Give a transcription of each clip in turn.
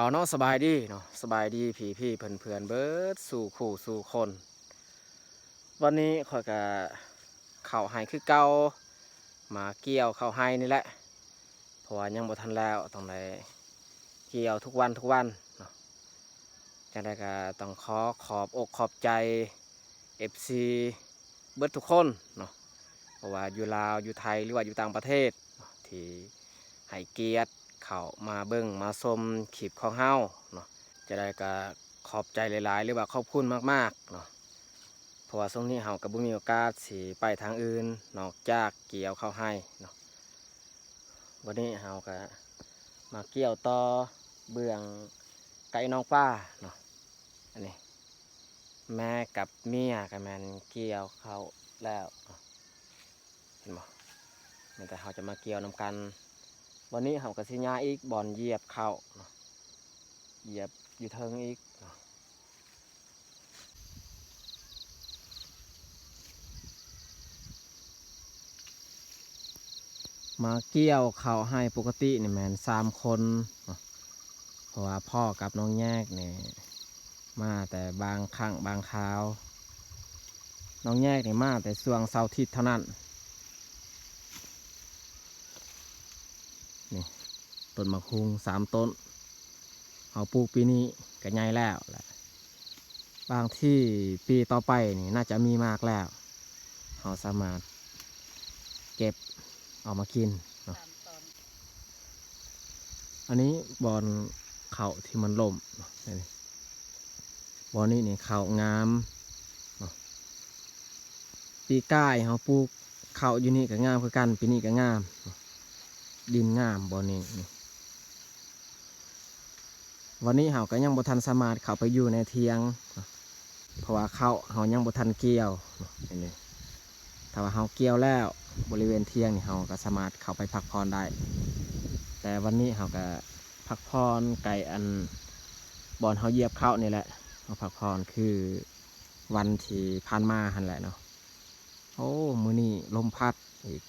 เอาเนาะสบายดีเนาะสบายดีพี่พี่เพื่อนเพื่อนเบิร์ดสู่คู่สู่คน วันนี้ข่อยก็เข่าให้คือเก่ามาเกี่ยวเข่าให้นี่แหละเพราะว่ายังบ่ทันแล้วต้องได้เกี่ยวทุกวันทุกวันเนาะจังได้ก็ต้องขอขอบอกขอบใจ FC เบิร์ดทุกคนเนาะเพราะว่าอยู่ลาวอยู่ไทยหรือว่าอยู่ต่างประเทศที่ให้เกียรติ เข้ามาเบิ่งมาชมคลิปของเฮาเนาะจะได้ก็ขอบใจหลายๆ หรือว่าขอบคุณมากๆเนาะเพราะว่าช่วงนี้เฮาก็บ่มีโอกาสสิไปทางอื่น นอกจากเกี่ยวเข้าให้เนาะวันนี้เฮาก็มาเกี่ยวต่อเบื้องไก่น้องป้าเนาะอันนี้แม่กับเมียกันแมนเกี่ยวเขาแล้วเห็นบ่มีแต่เฮาจะมาเกี่ยวนำกัน วันนี้เฮาก็สิย้าอีกบอนเหยียบเข้าเหยียบอยู่เทิงอีกมาเกี่ยวเขาให้ปกตินี่แมนสามคนเพราะว่าพ่อกับน้องแยกเนี่ยมาแต่บางครั้งบางคราว น้องแยกนี่มาแต่ส่วงเสาร์อาทิตย์เท่านั้น นี่ต้นมะคุงสามต้น เอาปลูกปีนี้ก็ใหญ่แล้วแหละบางที่ปีต่อไปนี่น่าจะมีมากแล้วเราสามารถเก็บเอามากินเนาะตามตอนอันนี้บอลเขาที่มันล่มเนาะนี่บอลนี้นี่เขางามเนาะปีก้ายเขาปลูกเขาอยู่นี่ก็งามคือกันปีนี้ก็งามเนาะ ดินงามบอลนี้วันนี้เขาก็ยังบ่ทันสามารถเข้าไปอยู่ในเทียง เพราะว่าเขาเขายังบ่ทันเกี่ยวเนาะเห็นไหมถ้าว่าเขาเกี่ยวแล้วบริเวณเทียงนี่เราก็สามารถเข้าไปพักผ่อนได้ แต่วันนี้เราก็พักผ่อนไก่อันบอนเขาเหยียบเข้านี่แหละเราพักผ่อนคือวันที่ผ่านมาหันแหละเนาะโอ้มือนี่ลมพัดอีก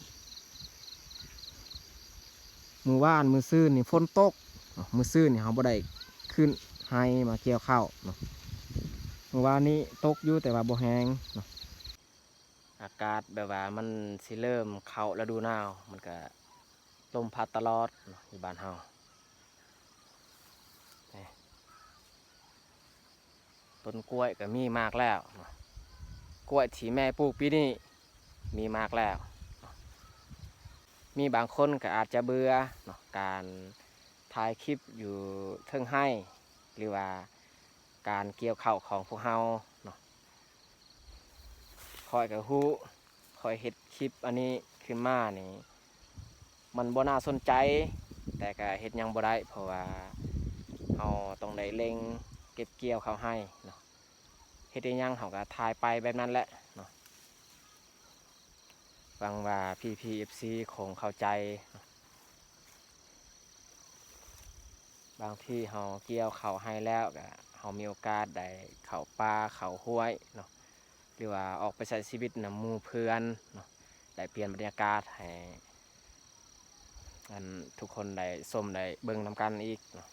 มือว่านมือซื่นนี่ฝนตกมือซื่นนี่เขาบ่ได้ขึ้นให้มาเกี่ยวข้าวเนาะมือว่านนี้ตกอยู่แต่ว่าบ่แห้งเนาะอากาศแบบว่ามันสิเริ่มเข้าฤดูหนาวมันก็ลมพัดตลอดอยู่บ้านเฮาต้นกล้วยก็มีมากแล้ว กล้วยที่แม่ปลูกปีนี้มีมากแล้ว มีบางคนก็อาจจะเบื่อเนาะการถ่ายคลิปอยู่เทิงให้ หรือว่าการเกี่ยวเข้าของพวกเฮาเนาะคอยกับฮู้คอยเฮ็ดคลิปอันนี้ขึ้นมานี่มันบ่น่าสนใจ แต่ก็เฮ็ดยังบ่ได้เพราะว่าเฮาต้องได้เล็งเก็บเกี่ยวเขาให้เนาะเฮ็ดได้ยังเฮาก็ถ่ายไปแบบนั้นแหละ หวังว่า PPFC คงเข้าใจ บางที่เฮาเกี่ยวเขาให้แล้วก็เฮามีโอกาสได้เขาป่าเขาห้วยเนาะหรือว่าออกไปใช้ชีวิตนำหมู่เพื่อนเนาะได้เปลี่ยนบรรยากาศให้อันทุกคนได้ชมได้เบิ่งนำกันอีกเนาะ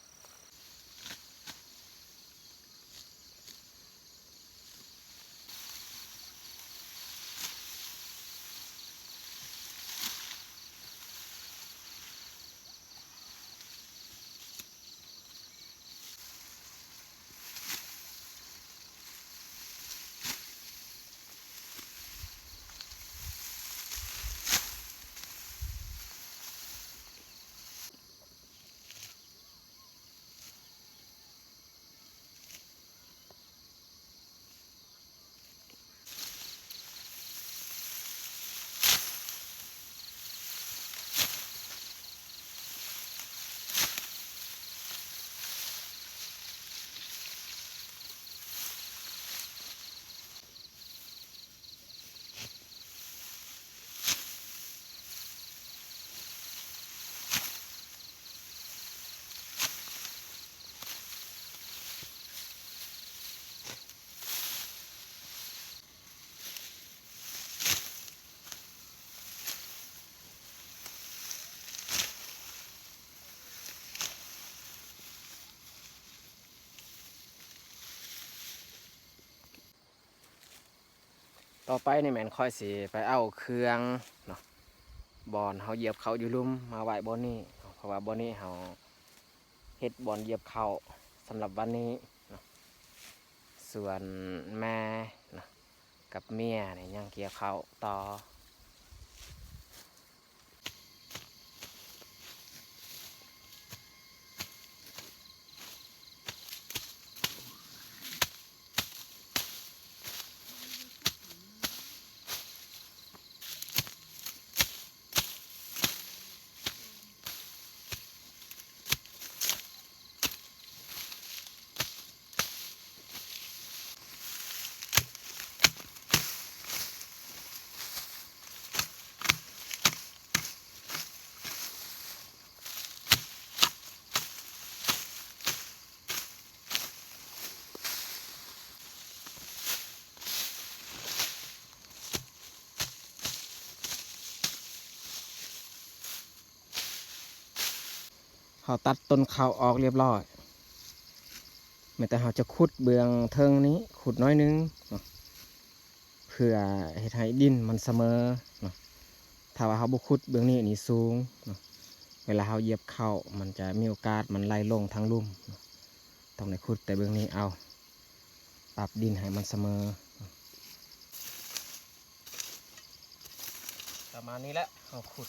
ต่อไปนี่แมนค่อยสีไปเอาเครื่องเนาะบอนเขาเหยียบเขาอยู่ลุ่มมาไหวบอนนี้เพราะว่าบอนนี้เขาเฮ็ดบอนเหยียบเขาสำหรับวันนี้เนาะส่วนแม่เนาะกับเมียเนี่ยยังเกี่ยวเขาต่อ เขาตัดต้นข้าวออกเรียบร้อยแม้แต่เขาจะขุดเบืองเทิงนี้ขุดน้อยนึงเพื่อเฮ็ดให้ดินมันเสมอถ้าว่าเขาบุขุดเบืองนี้นี่สูงเวลาเขาเหยียบเข้ามันจะมีโอกาสมันไหลลงทางลุ่มต้องได้ขุดแต่เบืองนี้เอาปรับดินให้มันเสมอ ประมาณนี้แหละเขาขุด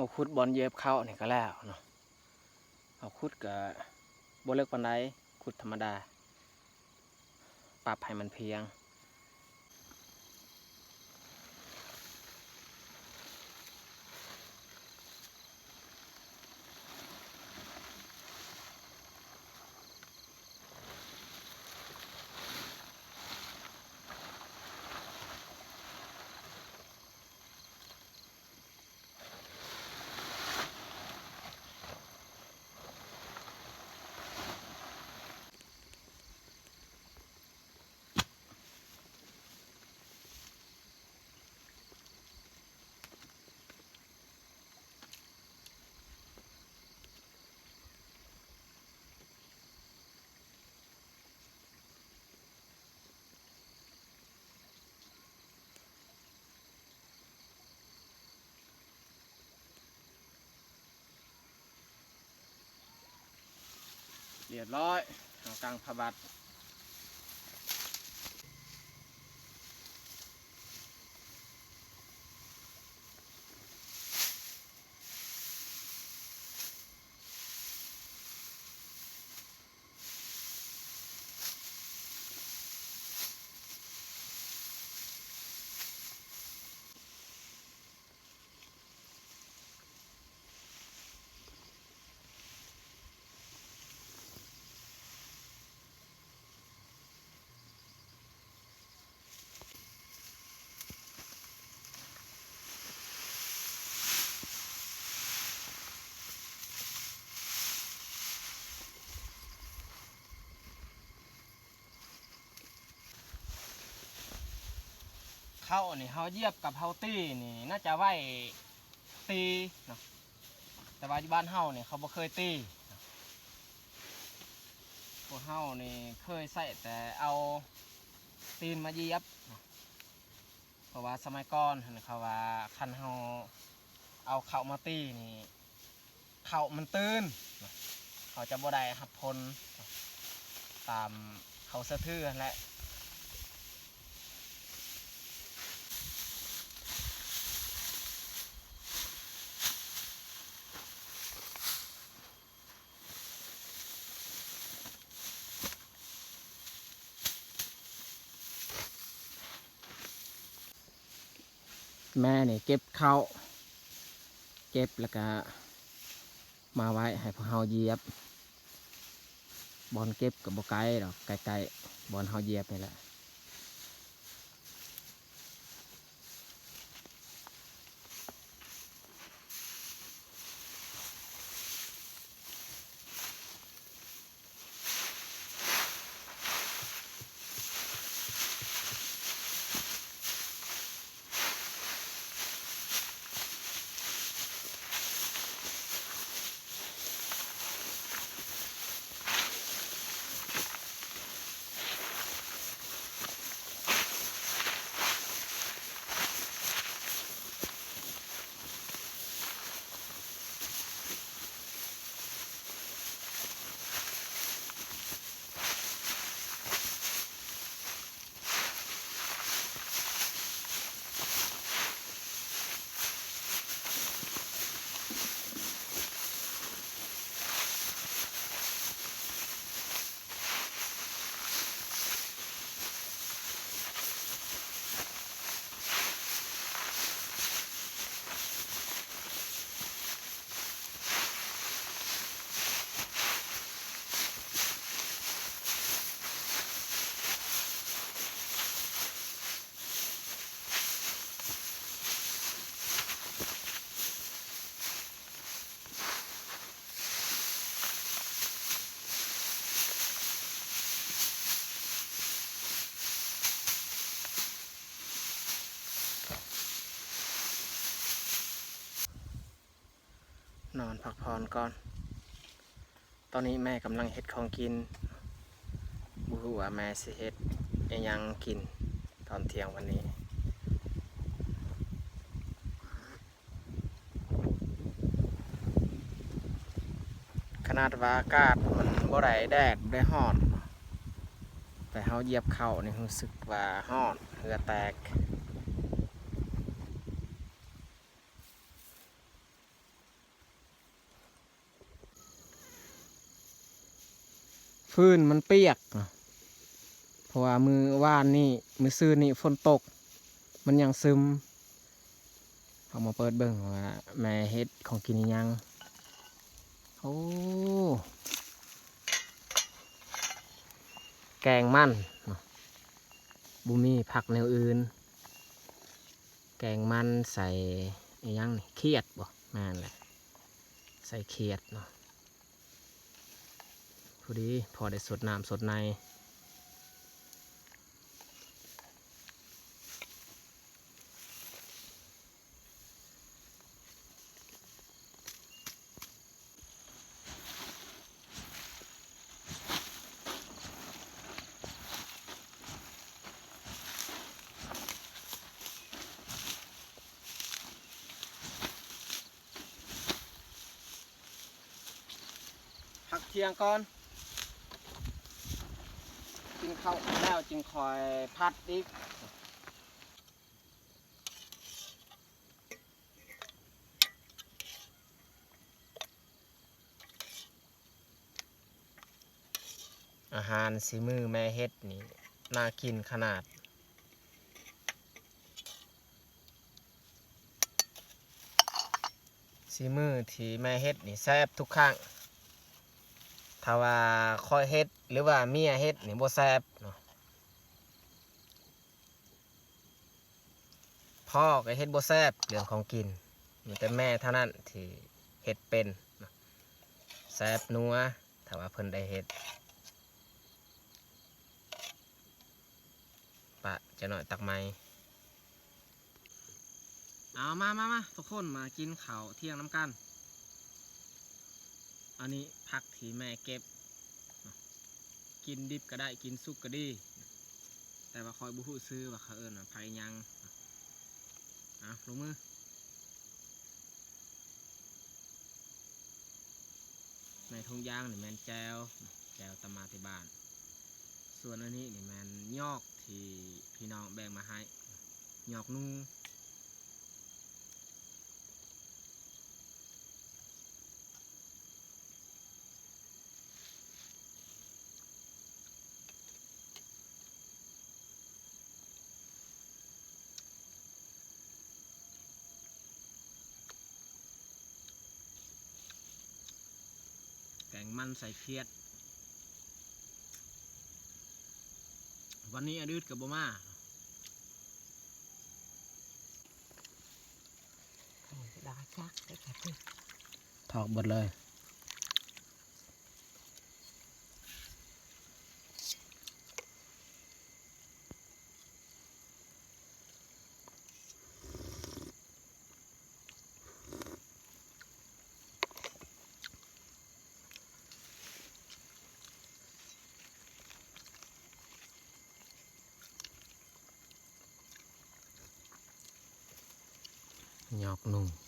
เนาขาขุดบอลเย็บเข้านี่ก็แล้วเนาะเขาขุดกับบเลิกปันไดขุดธรรมดา ปรับให้มันเพียง เรียบร้อยเอากลางพบัด เข้านี่เขาเหยียบกับเฮาตีนี่น่าจะไหวตีเนาะแต่ว่าที่บ้านเฮาเนี่ยเขาบ่เคยตีเนาะพวกเฮานี่เคยใส่แต่เอาตีนมาเหยียบเพราะว่าสมัยก่อนเขาว่าคันเฮาเอาเข่ามาตีนี่เข่ามันตื้นเขาจะบ่ได้หับพลตามเขาสะทือนั่นและ แม่นี่เก็บข้าวเก็บแล้วก็มาไว้ให้พวกเฮาเหยียบบอลเก็บกับบไกลดอกไกลๆบอลเฮาเหยียบนี่แหละ นอนพักผ่อนก่อน ตอนนี้แม่กำลังเฮ็ดของกินบูฮูว่าแม่สิเฮ็ดยังกินตอนเที่ยงวันนี้ขนาดว่าอากาศมันบ่ได้แดดบ่ได้ฮ้อน แต่เฮาเหยียบเข่านี่รู้สึกว่าฮ้อนเหงื่อแตก ฟื้นมันเปียกเพราะว่ามือว่านนี่มือซื่อนี่ฝนตก มันยังซึมเอามาเปิดเบิ่งว่าแม่เฮ็ดของกินยังโอ้แกงมันบุมีผักแนวอื่น แกงมันใส่ยังนี่เครียดบ่แม่นแหละใส่เครียดเนาะ อดี พอได้สดน้ำสดในพักเที่ยงก่อน กินข้าวแล้วจึงคอยพัดอีกอาหารสีมือแม่เฮ็ดนี่น่ากินขนาด สีมือที่แม่เฮ็ดนี่แซ่บทุกครั้ง ถ้าว่าคอยเฮ็ดหรือว่าเมียเฮ็ดนี่บ่แซ่บเนาะพ่อก็เฮ็ดบ่แซ่บเรื่องของกินมีแต่แม่เท่านั้นที่เฮ็ดเป็นแซ่บนัวถ้าว่าเพิ่นได้เฮ็ดปะจะหน่อยตักไม้เอามามามาทุกคนมากินข้าวเที่ยงน้ำกัน อันนี้ผักที่แม่เก็บ กินดิบก็ได้กินสุกก็ดี แต่ว่าคอยบุหูซื้อว่าเขาเอิญว่าไผยังอะลงมือในทงยางนี่แมนแจวแจวตำมาที่บ้าน ส่วนอันนี้นี่แมนยอกที่พี่น้องแบ่งมาให้ยอกนุ่ มันใส่เครียด วันนี้อดืดกับบ่มาดาจักได้ค่ะพี่ถอกหมดเลย ห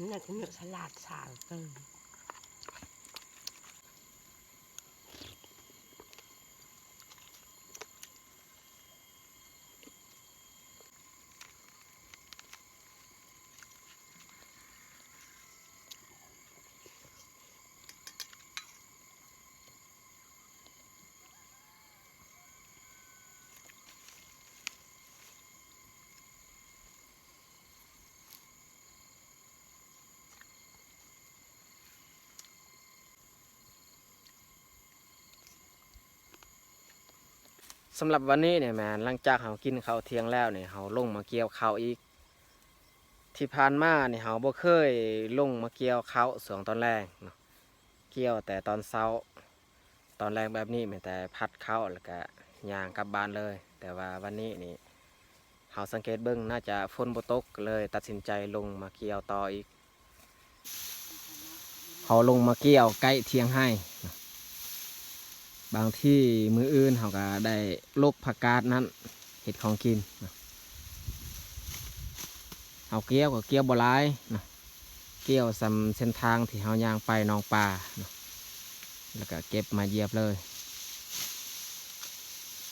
ยอกนุ่งนี่ สลัดสาวเติมสำหรับวันนี้เนี่ยแมนหลังจากเรากินข้าวเที่ยงแล้วเนี่ยเราลงมาเกี่ยวข้าวอีก ที่ผ่านมาเนี่ยเราบ่เคยลงมาเกี่ยวข้าวสวงตอนแรกเนาะเกี่ยวแต่ตอนเช้า ตอนแรกแบบนี้แม้แต่พัดข้าวแล้วก็ย่างกลับบ้านเลย แต่ว่าวันนี้นี่เราสังเกตเบิ้งน่าจะฝนบ่ตกเลย ตัดสินใจลงมาเกี่ยวต่ออีก เขาลงมาเกี่ยวใกล้เที่ยงให้ บางที่มืออื่นเขาก็ได้ลกผักกาดนั้นเห็ดของกินเอาเกี้ยวกับเกี้ยวบลายนะเกี้ยวสำเส้นทางที่เขาย่างไปหนองปลานะแล้วก็เก็บมาเยียบเลย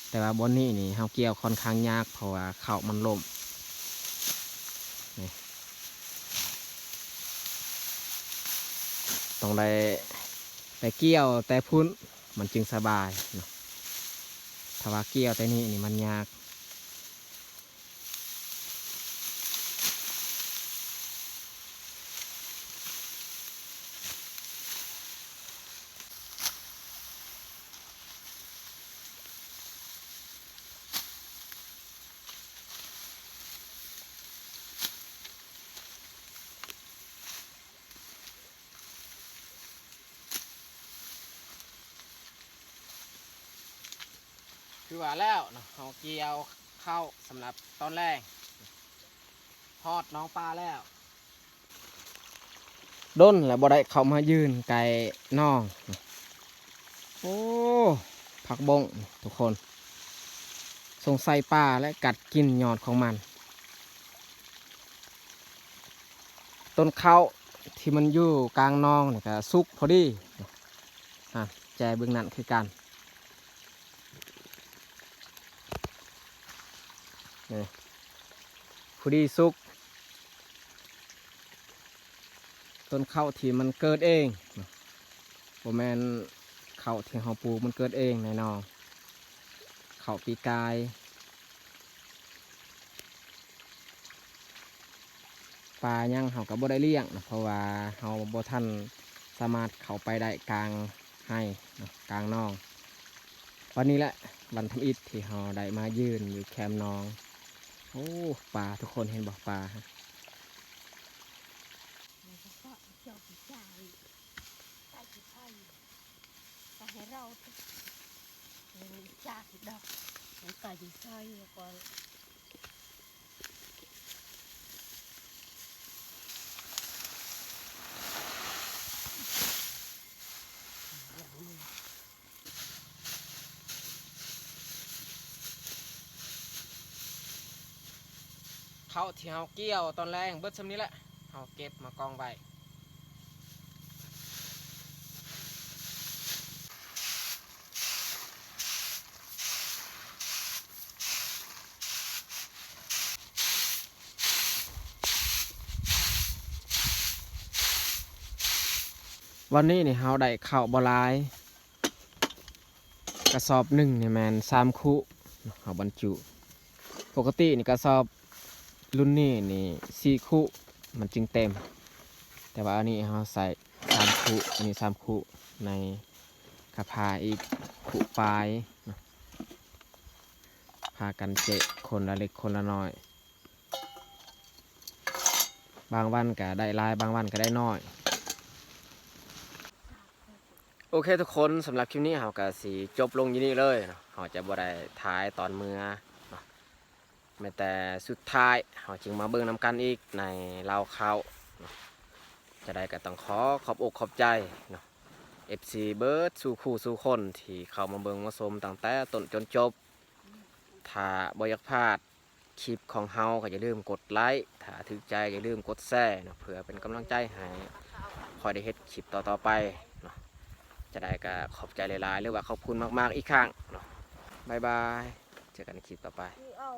แต่ว่าบนนี้นี่เขาเกี่ยวค่อนข้างยากเพราะว่าเข่ามันล่มต้องได้ไปเกี่ยวแต่พุ่น มันจึงสบายเนาะถ้าว่าเกี่ยวแต่นี่นี่มันยาก คือว่าแล้วเนาะเขาเกี่ยวเข้าสำหรับตอนแรกทอดน้องปลาแล้วด้นแล้วบ่ได้เข้ามายืนไก่น้อง โอ้ผักบงทุกคน สงสัยปลาและกัดกินยอดของมัน ต้นข้าวที่มันอยู่กลางนองนี่ก็สุกพอดีอะแจเบื้องนั้นคือกัน พอดีสุก ต้นข้าวที่มันเกิดเองโบแมนข้าวที่เราปลูกมันเกิดเองแน่นอนข้าวปีกายปลายังเขาก็บ่ได้เลี้ยงนะเพราะว่าเขาบ่ทันสามารถเข้าไปได้กลางให้นะกลางนอง วันนี้แหละวันทำอิฐที่เขาได้มายืนอยู่แคมป์นอง โอ้ปลาทุกคนเห็นบอกปลาฮะให้เราจากดอกมันใต้ผู้ชายก่อน เขาที่เขาเกี่ยวตอนแรกเบิดซ้ำนี้แหละเขาเก็บมากองไว้วันนี้นี่เขาได้ข้าบลาย กระสอบหนึ่งนี่แมนสามคุเขาบรรจุ ปกตินี่กระสอบ รุ่นนี้นี่สี่คุมันจึงเต็ม แต่ว่าอันนี้เฮาใส่สามคุอันนี้สามคุในกระพาอีกคุปลายพากันเจะคนละเล็กคนละน้อย บางวันก็ได้ลายบางวันก็ได้น้อย โอเคทุกคนสำหรับคลิปนี้เราก็สีจบลงยู่นี่เลยเราจะบ่ได้ท้ายตอนเมื่อ แม้แต่สุดท้ายเราจึงมาเบิ่งนำกันอีกในเราเขาจะได้ก็ต้องขอขอบอกขอบใจเนาะ FC เบิร์ดสู่คู่สู่คนที่เข้ามาเบิ่งมาชมตั้งแต่ต้นจนจบ ถ้าบ่อยากพลาดคลิปของเฮาก็อย่าลืมกดไลค์ ถ้าถึกใจอย่าลืมกดแชร์เนาะเพื่อเป็นกำลังใจให้คอยได้เฮ็ดคลิปต่อๆไปเนาะจะได้ก็ขอบใจหลายๆหรือว่าขอบคุณมากๆอีกครั้งเนาะบายบาย เจอกันในคลิปต่อไปเอา